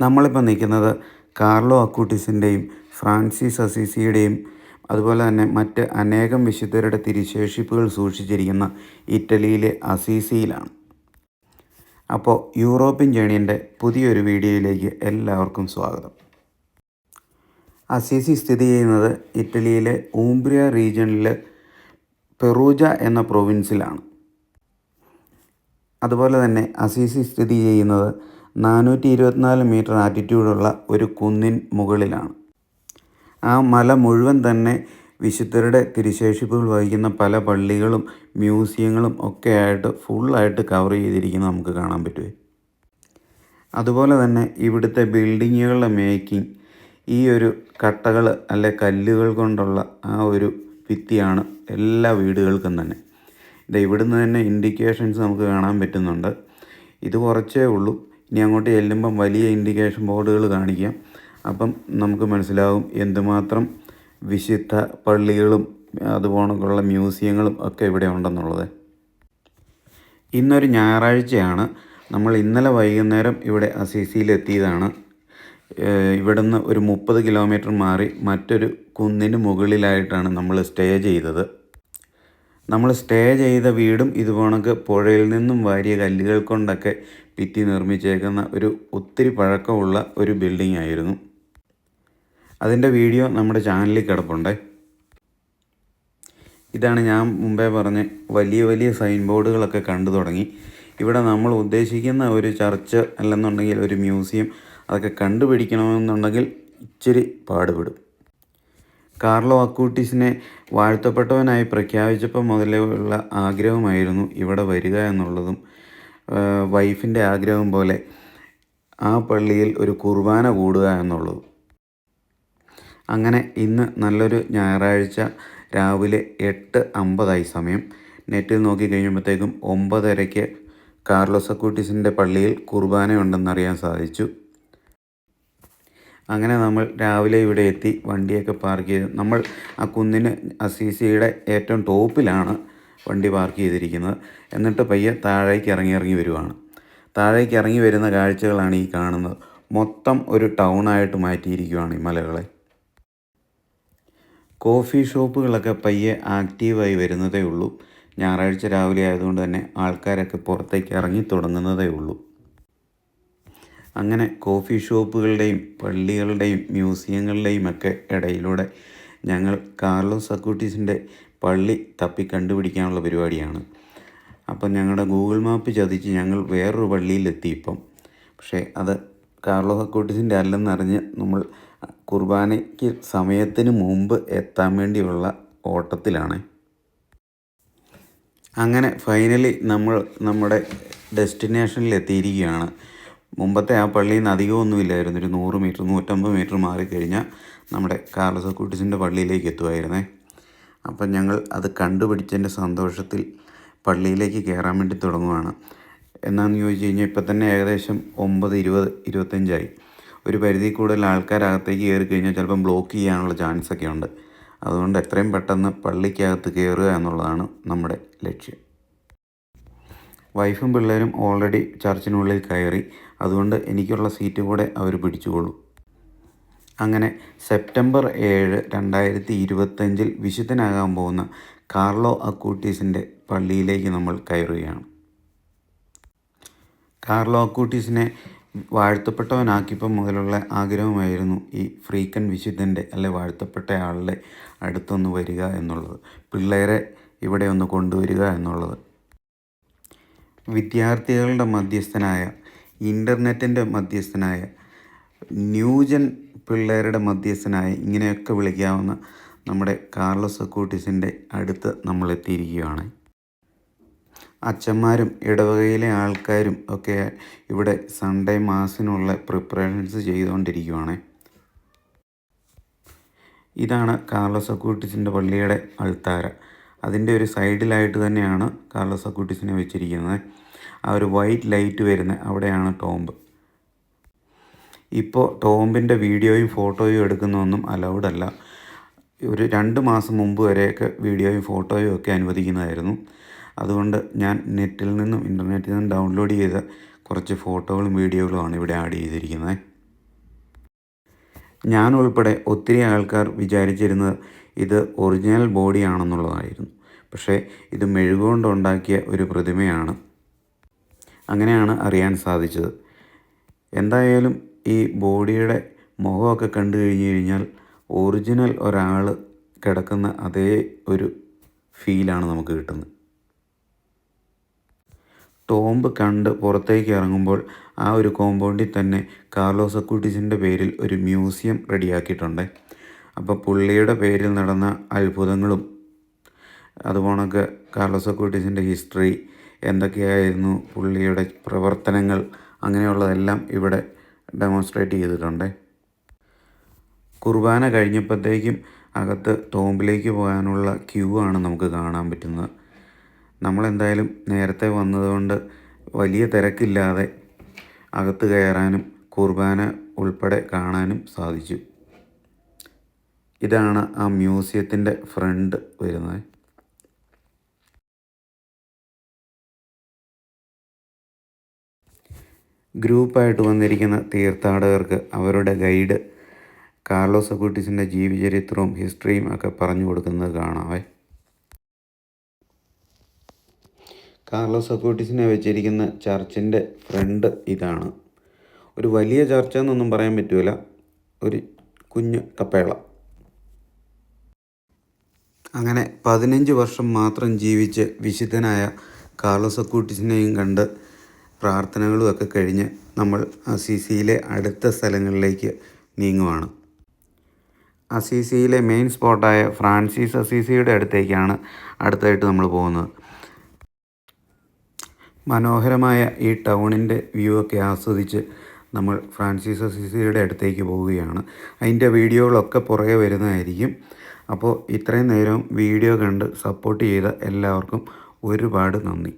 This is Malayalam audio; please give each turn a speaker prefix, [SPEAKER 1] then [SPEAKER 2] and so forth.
[SPEAKER 1] നമ്മളിപ്പോൾ നിൽക്കുന്നത് കാർലോ അക്കൂട്ടിസിന്റെയും ഫ്രാൻസിസ് അസീസിയുടെയും അതുപോലെ തന്നെ മറ്റ് അനേകം വിശുദ്ധരുടെ തിരിശേഷിപ്പുകൾ സൂക്ഷിച്ചിരിക്കുന്ന ഇറ്റലിയിലെ അസീസിയിലാണ്. അപ്പോൾ യൂറോപ്യൻ ജേണിയന്റെ പുതിയൊരു വീഡിയോയിലേക്ക് എല്ലാവർക്കും സ്വാഗതം. അസീസി സ്ഥിതി ചെയ്യുന്നത് ഇറ്റലിയിലെ ഊംബ്രിയ റീജിയണിലെ പെറൂജ എന്ന പ്രൊവിൻസിലാണ്. അതുപോലെ തന്നെ അസീസി സ്ഥിതി ചെയ്യുന്നത് നാനൂറ്റി ഇരുപത്തിനാല് മീറ്റർ ആറ്റിറ്റ്യൂഡുള്ള ഒരു കുന്നിൻ മുകളിലാണ്. ആ മല മുഴുവൻ തന്നെ വിശുദ്ധരുടെ തിരുശേഷിപ്പുകൾ വഹിക്കുന്ന പല പള്ളികളും മ്യൂസിയങ്ങളും ഒക്കെ ആയിട്ട് ഫുള്ളായിട്ട് കവർ ചെയ്തിരിക്കുന്നത് നമുക്ക് കാണാൻ പറ്റുമേ അതുപോലെ തന്നെ ഇവിടുത്തെ ബിൽഡിങ്ങുകളുടെ മേക്കിംഗ് ഈ ഒരു കട്ടകൾ അല്ലെ കല്ലുകൾ കൊണ്ടുള്ള ആ ഒരു ഭിത്തിയാണ് എല്ലാ വീടുകൾക്കും തന്നെ. ഇത് ഇവിടുന്ന് തന്നെ ഇൻഡിക്കേഷൻസ് നമുക്ക് കാണാൻ പറ്റുന്നുണ്ട്. ഇത് കുറച്ചേ ഉള്ളൂ. ഇനി അങ്ങോട്ട് ചെല്ലുമ്പം വലിയ ഇൻഡിക്കേഷൻ ബോർഡുകൾ കാണിക്കാം. അപ്പം നമുക്ക് മനസ്സിലാവും എന്തുമാത്രം വിശുദ്ധ പള്ളികളും അതുപോണക്കുള്ള മ്യൂസിയങ്ങളും ഒക്കെ ഇവിടെ ഉണ്ടെന്നുള്ളത്. ഇന്നൊരു ഞായറാഴ്ചയാണ്. നമ്മൾ ഇന്നലെ വൈകുന്നേരം ഇവിടെ അസീസിയിൽ എത്തിയതാണ്. ഇവിടുന്ന് ഒരു മുപ്പത് കിലോമീറ്റർ മാറി മറ്റൊരു കുന്നിന് മുകളിലായിട്ടാണ് നമ്മൾ സ്റ്റേ ചെയ്തത്. നമ്മൾ സ്റ്റേ ചെയ്ത വീടും ഇതുപോണക്ക് പുഴയിൽ നിന്നും വാരിയ കല്ലുകൾ കൊണ്ടൊക്കെ ഭിത്തി നിർമ്മിച്ചേക്കുന്ന ഒരു ഒത്തിരി പഴക്കമുള്ള ഒരു ബിൽഡിംഗ് ആയിരുന്നു. അതിന്റെ വീഡിയോ നമ്മുടെ ചാനലിൽ കിടപ്പുണ്ട്. ഇതാണ് ഞാൻ മുമ്പേ പറഞ്ഞ വലിയ വലിയ സൈൻ ബോർഡുകളൊക്കെ കണ്ടു തുടങ്ങി. ഇവിടെ നമ്മൾ ഉദ്ദേശിക്കുന്ന ഒരു ചർച്ച് അല്ലെന്നുണ്ടെങ്കിൽ ഒരു മ്യൂസിയം അതൊക്കെ കണ്ടുപിടിക്കണമെന്നുണ്ടെങ്കിൽ ഇച്ചിരി പാടുപെടും. കാർലോ അക്കൂട്ടിസിനെ വാഴ്ത്തപ്പെട്ടവനായി പ്രഖ്യാപിച്ചപ്പോൾ മുതലേ ഉള്ള ആഗ്രഹമായിരുന്നു ഇവിടെ വരിക എന്നുള്ളതും വൈഫിന്റെ ആഗ്രഹം പോലെ ആ പള്ളിയിൽ ഒരു കുർബാന കൂടുക എന്നുള്ളത് അങ്ങനെ ഇന്ന് നല്ലൊരു ഞായറാഴ്ച രാവിലെ എട്ട് അമ്പതായി സമയം. നെറ്റിൽ നോക്കി കഴിയുമ്പോഴത്തേക്കും ഒമ്പതരയ്ക്ക് കാർലോസ് അക്കൂട്ടിസിന്റെ പള്ളിയിൽ കുർബാന ഉണ്ടെന്നറിയാൻ സാധിച്ചു. അങ്ങനെ നമ്മൾ രാവിലെ ഇവിടെ എത്തി വണ്ടിയൊക്കെ പാർക്ക് ചെയ്ത്. നമ്മൾ ആ കുന്നിന് അസീസിയുടെ ഏറ്റവും ടോപ്പിലാണ്. വണ്ടി പാർക്ക് ചെയ്തിരിക്കുന്നത്. എന്നിട്ട് പയ്യെ താഴേക്ക് ഇറങ്ങി ഇറങ്ങി വരുവാണ്. താഴേക്ക് ഇറങ്ങി വരുന്ന കാഴ്ചകളാണ് ഈ കാണുന്നത്. മൊത്തം ഒരു ടൗണായിട്ട് മാറ്റിയിരിക്കുവാണ് ഈ മലകളെ. കോഫി ഷോപ്പുകളൊക്കെ പയ്യെ ആക്റ്റീവായി വരുന്നതേ ഉള്ളൂ. ഞായറാഴ്ച രാവിലെ ആയതുകൊണ്ട് തന്നെ ആൾക്കാരൊക്കെ പുറത്തേക്ക് ഇറങ്ങി തുടങ്ങുന്നതേ ഉള്ളൂ. അങ്ങനെ കോഫി ഷോപ്പുകളുടെയും പള്ളികളുടെയും മ്യൂസിയങ്ങളുടെയും ഒക്കെ ഇടയിലൂടെ ഞങ്ങൾ കാർലോസ് അക്കൂട്ടീസിന്റെ പള്ളി തപ്പി കണ്ടുപിടിക്കാനുള്ള പരിപാടിയാണ്. അപ്പം ഞങ്ങളുടെ ഗൂഗിൾ മാപ്പ് ചതിച്ച് ഞങ്ങൾ വേറൊരു പള്ളിയിലെത്തി ഇപ്പം പക്ഷേ അത് കാർലോ ഹക്കോട്ടിസിന്റെ അല്ലെന്നറിഞ്ഞ് നമ്മൾ കുർബാനയ്ക്ക് സമയത്തിന് മുമ്പ് എത്താൻ വേണ്ടിയുള്ള ഓട്ടത്തിലാണ്. അങ്ങനെ ഫൈനലി നമ്മൾ നമ്മുടെ ഡെസ്റ്റിനേഷനിൽ എത്തിയിരിക്കുകയാണ്. മുമ്പത്തെ ആ പള്ളിയിൽ നിന്ന് അധികമൊന്നുമില്ലായിരുന്നു. ഒരു നൂറ് മീറ്റർ നൂറ്റമ്പത് മീറ്റർ മാറിക്കഴിഞ്ഞാൽ നമ്മുടെ കാർലസ് അക്കൂട്ടിസിന്റെ പള്ളിയിലേക്ക് എത്തുമായിരുന്നേ. അപ്പം ഞങ്ങൾ അത് കണ്ടുപിടിച്ചതിന്റെ സന്തോഷത്തിൽ പള്ളിയിലേക്ക് കയറാൻ വേണ്ടി തുടങ്ങുകയാണ് എന്നാന്ന് ചോദിച്ചു കഴിഞ്ഞാൽ ഇപ്പം തന്നെ ഏകദേശം ഒമ്പത് ഇരുപത് ഇരുപത്തഞ്ചായി. ഒരു പരിധി കൂടുതൽ ആൾക്കാരകത്തേക്ക് കയറി കഴിഞ്ഞാൽ ചിലപ്പം ബ്ലോക്ക് ചെയ്യാനുള്ള ചാൻസ് ഒക്കെ ഉണ്ട്. അതുകൊണ്ട് എത്രയും പെട്ടെന്ന് പള്ളിക്കകത്ത് കയറുക എന്നുള്ളതാണ് നമ്മുടെ ലക്ഷ്യം. വൈഫും പിള്ളേരും ഓൾറെഡി ചർച്ചിനുള്ളിൽ കയറി. അതുകൊണ്ട് എനിക്കുള്ള സീറ്റ് കൂടെ അവർ പിടിച്ചുകൊള്ളു. അങ്ങനെ സെപ്റ്റംബർ ഏഴ് രണ്ടായിരത്തി ഇരുപത്തഞ്ചിൽ വിശുദ്ധനാകാൻ പോകുന്ന കാർലോ അക്കൂട്ടീസിന്റെ പള്ളിയിലേക്ക് നമ്മൾ കയറുകയാണ്. കാർലോ അക്കൂട്ടീസിനെ വാഴ്ത്തപ്പെട്ടവനാക്കിയപ്പം മുതലുള്ള ആഗ്രഹമായിരുന്നു ഈ ഫ്രീക്കൻ വിശുദ്ധന്റെ അല്ലെ വാഴ്ത്തപ്പെട്ട ആളുടെ അടുത്തൊന്ന് വരിക എന്നുള്ളത്. പിള്ളേരെ ഇവിടെ ഒന്ന് കൊണ്ടുവരിക എന്നുള്ളത്. വിദ്യാർത്ഥികളുടെ മധ്യസ്ഥനായ ഇന്റർനെറ്റിന്റെ മധ്യസ്ഥനായ ന്യൂജൻ പിള്ളേരുടെ മധ്യസ്ഥനായി ഇങ്ങനെയൊക്കെ വിളിക്കാവുന്ന നമ്മുടെ കാർലോസ് അക്കൂട്ടിസിന്റെ അടുത്ത് നമ്മൾ എത്തിയിരിക്കുകയാണ് അച്ഛന്മാരും ഇടവകയിലെ ആൾക്കാരും ഒക്കെ ഇവിടെ സൺഡേ മാസിനുള്ള പ്രിപ്പറേഷൻസ് ചെയ്തുകൊണ്ടിരിക്കുകയാണ്. ഇതാണ് കാർലോസ് അക്കൂട്ടിസിന്റെ പള്ളിയുടെ അൾത്താര. അതിന്റെ ഒരു സൈഡിലായിട്ട് തന്നെയാണ് കാർലോസ് അക്കൂട്ടിസിനെ വെച്ചിരിക്കുന്നത്. ആ ഒരു വൈറ്റ് ലൈറ്റ് വരുന്ന അവിടെയാണ് ടോംബ് ഇപ്പോൾ ടോംബിന്റെ വീഡിയോയും ഫോട്ടോയും എടുക്കുന്നതൊന്നും അലൗഡ് അല്ല. ഒരു രണ്ട് മാസം മുമ്പ് വരെയൊക്കെ വീഡിയോയും ഫോട്ടോയും ഒക്കെ അനുവദിക്കുന്നതായിരുന്നു. അതുകൊണ്ട് ഞാൻ നെറ്റിൽ നിന്നും ഇന്റർനെറ്റിൽ നിന്നും ഡൗൺലോഡ് ചെയ്ത കുറച്ച് ഫോട്ടോകളും വീഡിയോകളുമാണ് ഇവിടെ ആഡ് ചെയ്തിരിക്കുന്നത്. ഞാൻ ഉൾപ്പെടെ ഒത്തിരി ആൾക്കാർ വിചാരിച്ചിരുന്നത് ഇത് ഒറിജിനൽ ബോഡിയാണെന്നുള്ളതായിരുന്നു പക്ഷേ ഇത് മെഴുകുകൊണ്ട് ഉണ്ടാക്കിയ ഒരു പ്രതിമയാണ്. അങ്ങനെയാണ് അറിയാൻ സാധിച്ചത്. എന്തായാലും ഈ ബോഡിയുടെ മുഖമൊക്കെ കണ്ടു കഴിഞ്ഞു കഴിഞ്ഞാൽ ഒറിജിനൽ ഒരാൾ കിടക്കുന്ന അതേ ഒരു ഫീലാണ് നമുക്ക് കിട്ടുന്നത്. ടോംബ് കണ്ട് പുറത്തേക്ക് ഇറങ്ങുമ്പോൾ ആ ഒരു കോമ്പൗണ്ടിൽ തന്നെ കാർലോസ് അക്കൂട്ടിസിന്റെ പേരിൽ ഒരു മ്യൂസിയം റെഡിയാക്കിയിട്ടുണ്ട്. അപ്പോൾ പുള്ളിയുടെ പേരിൽ നടന്ന അത്ഭുതങ്ങളും അതുപോണക്ക് കാർലോസ് അക്കൂട്ടിസിന്റെ ഹിസ്റ്ററി എന്തൊക്കെയായിരുന്നു പുള്ളിയുടെ പ്രവർത്തനങ്ങൾ അങ്ങനെയുള്ളതെല്ലാം ഇവിടെ ഡെമോൺസ്ട്രേറ്റ് ചെയ്തിട്ടുണ്ട്. കുർബാന കഴിഞ്ഞപ്പോഴത്തേക്കും അകത്ത് തോമ്പിലേക്ക് പോകാനുള്ള ക്യൂ ആണ് നമുക്ക് കാണാൻ പറ്റുന്നത്. നമ്മളെന്തായാലും നേരത്തെ വന്നതുകൊണ്ട് വലിയ തിരക്കില്ലാതെ അകത്ത് കയറാനും കുർബാന ഉൾപ്പെടെ കാണാനും സാധിച്ചു. ഇതാണ് ആ മ്യൂസിയത്തിന്റെ ഫ്രണ്ട് വരുന്നത്. ഗ്രൂപ്പായിട്ട് വന്നിരിക്കുന്ന തീർത്ഥാടകർക്ക് അവരുടെ ഗൈഡ് കാർലോസ് അക്കൂട്ടിസിന്റെ ജീവചരിത്രവും ഹിസ്റ്ററിയും ഒക്കെ പറഞ്ഞു കൊടുക്കുന്നത് കാണാവേ. കാർലോസ് അക്കൂട്ടിസിനെ വെച്ചിരിക്കുന്ന ചർച്ചിന്റെ ഫ്രണ്ട് ഇതാണ്. ഒരു വലിയ ചർച്ച എന്നൊന്നും പറയാൻ പറ്റില്ല ഒരു കുഞ്ഞ് കപ്പേള. അങ്ങനെ പതിനഞ്ച് വർഷം മാത്രം ജീവിച്ച് വിശുദ്ധനായ കാർലോസ് അക്കൂട്ടിസിനെയും കണ്ട് പ്രാർത്ഥനകളും ഒക്കെ കഴിഞ്ഞ് നമ്മൾ അസീസിയിലെ അടുത്ത സ്ഥലങ്ങളിലേക്ക് നീങ്ങുവാണ്. അസീസിയിലെ മെയിൻ സ്പോട്ടായ ഫ്രാൻസിസ് അസീസിയുടെ അടുത്തേക്കാണ് അടുത്തായിട്ട് നമ്മൾ പോകുന്നത്. മനോഹരമായ ഈ ടൗണിന്റെ വ്യൂ ഒക്കെ ആസ്വദിച്ച് നമ്മൾ ഫ്രാൻസിസ് അസീസിയുടെ അടുത്തേക്ക് പോവുകയാണ്. അതിന്റെ വീഡിയോകളൊക്കെ പുറകെ വരുന്നതായിരിക്കും. അപ്പോൾ ഇത്രയും നേരം വീഡിയോ കണ്ട് സപ്പോർട്ട് ചെയ്ത എല്ലാവർക്കും ഒരുപാട് നന്ദി.